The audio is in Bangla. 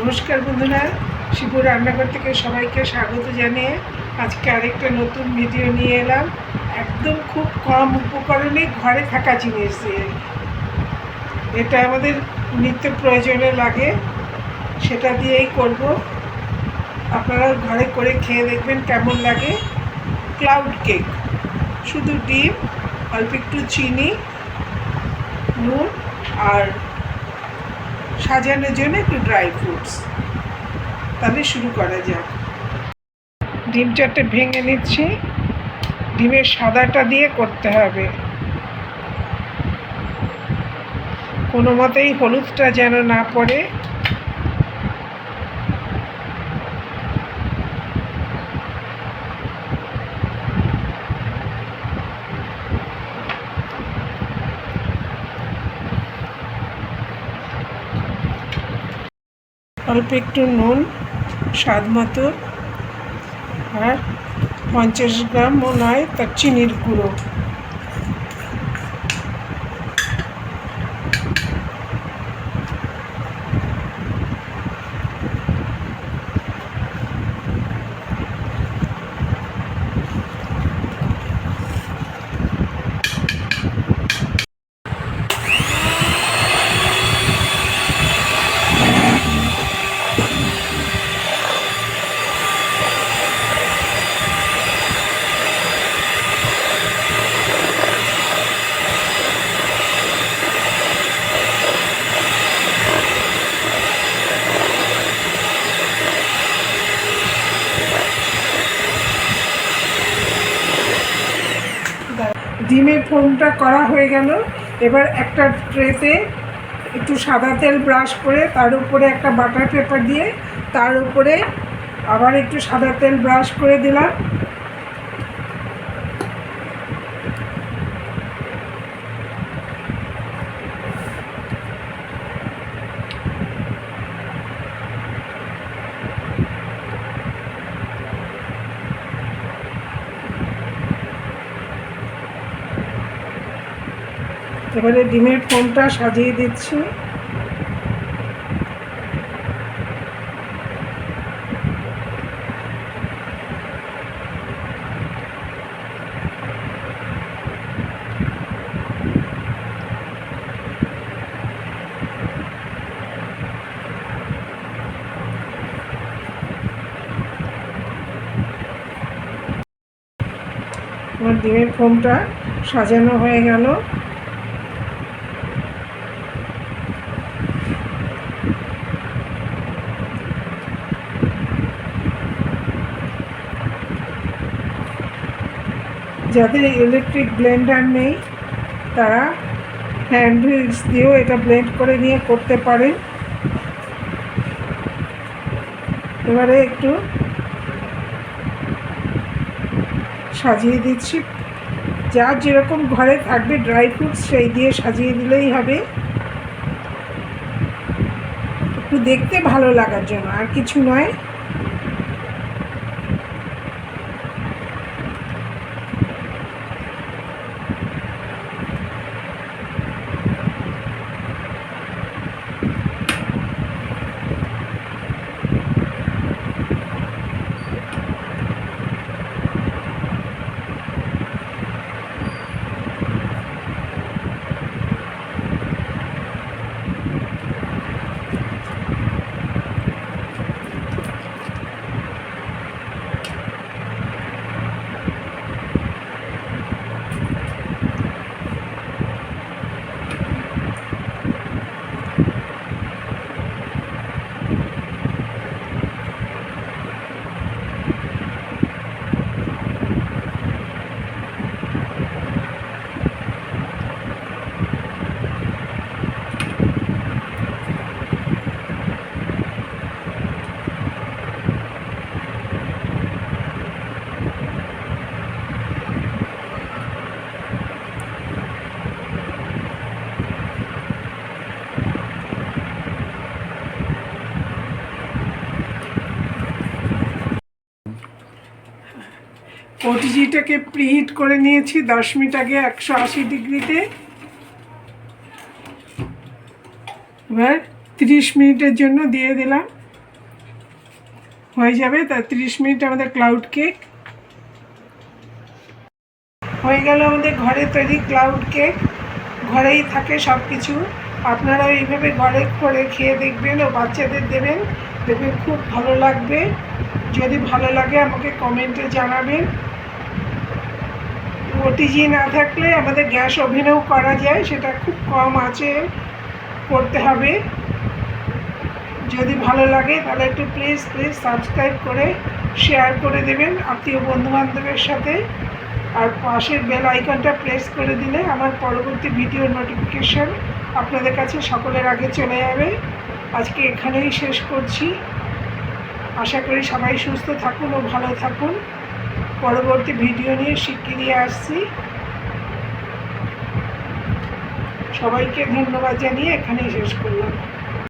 নমস্কার বন্ধুরা শিবু রান্নাঘর থেকে সবাইকে স্বাগত জানিয়ে আজকে আরেকটা নতুন ভিডিও নিয়ে এলাম। একদম খুব কম উপকরণে ঘরে থাকা জিনিস দিয়ে। এটা আমাদের নিত্য প্রয়োজনে লাগে, সেটা দিয়েই করব। আপনারা ঘরে করে খেয়ে দেখবেন কেমন লাগে। ক্লাউড কেক শুধু ডিম, অল্প একটু চিনি, নুন আর সাজানোর জন্য একটু ড্রাই ফ্রুটস তাহলে শুরু করা যাক। ডিম চারটে ভেঙে নিচ্ছি। ডিমের সাদাটা দিয়ে করতে হবে। কোনো মতেই হলুদটা যেন না পড়ে। অল্প একটু নুন স্বাদ মতো আর পঞ্চাশ গ্রামও নয় তার চিনির গুঁড়ো। ডিমের ফোমটা করা হয়ে গেল। এবার একটা ট্রেতে একটু সাদা তেল ব্রাশ করে তার উপরে একটা বাটার পেপার দিয়ে তার উপরে আবার একটু সাদা তেল ব্রাশ করে দিলাম। এবারে ডিমের ফোমটা সাজিয়ে দিচ্ছি। আমার ডিমের ফোমটা সাজানো হয়ে গেল। যাদের ইলেকট্রিক ব্লেন্ডার নেই, তারা হ্যান্ড হুইলস দিয়েও এটা ব্লেন্ড করে নিয়ে করতে পারেন। এবারে একটু সাজিয়ে দিচ্ছি। যার যেরকম ঘরে থাকবে ড্রাই ফ্রুটস সেই দিয়ে সাজিয়ে দিলেই হবে। একটু দেখতে ভালো লাগার জন্য, আর কিছু নয়। ওটিজিটাকে প্রিহিট করে নিয়েছি দশ মিনিট আগে একশো আশি ডিগ্রিতে। এবার তিরিশ মিনিটের জন্য দিয়ে দিলাম। হয়ে যাবে তার তিরিশ মিনিট আমাদের ক্লাউড কেক হয়ে গেল আমাদের ঘরে তৈরি ক্লাউড কেক ঘরেই থাকে সব কিছু আপনারাও এইভাবে ঘরে করে খেয়ে দেখবেন ও বাচ্চাদের দেবেন। দেখবেন খুব ভালো লাগবে। যদি ভালো লাগে আমাকে কমেন্টে জানাবেন। ওটিজি না থাকলে আমাদের গ্যাস ওভেনেও করা যায়, সেটা খুব কম আছে, করতে হবে। যদি ভালো লাগে তাহলে একটু প্লিজ প্লিজ সাবস্ক্রাইব করে শেয়ার করে দেবেন আত্মীয় বন্ধুবান্ধবের সাথে। আর পাশের বেল আইকনটা প্রেস করে দিলে আমার পরবর্তী ভিডিও নোটিফিকেশান আপনাদের কাছে সকলের আগে চলে যাবে। আজকে এখানেই শেষ করছি। আশা করি সবাই সুস্থ থাকুন ও ভালো থাকুন। পরবর্তী ভিডিও নিয়ে শিগগিরই আসছি। সবাইকে ধন্যবাদ জানিয়ে এখানেই শেষ করলাম।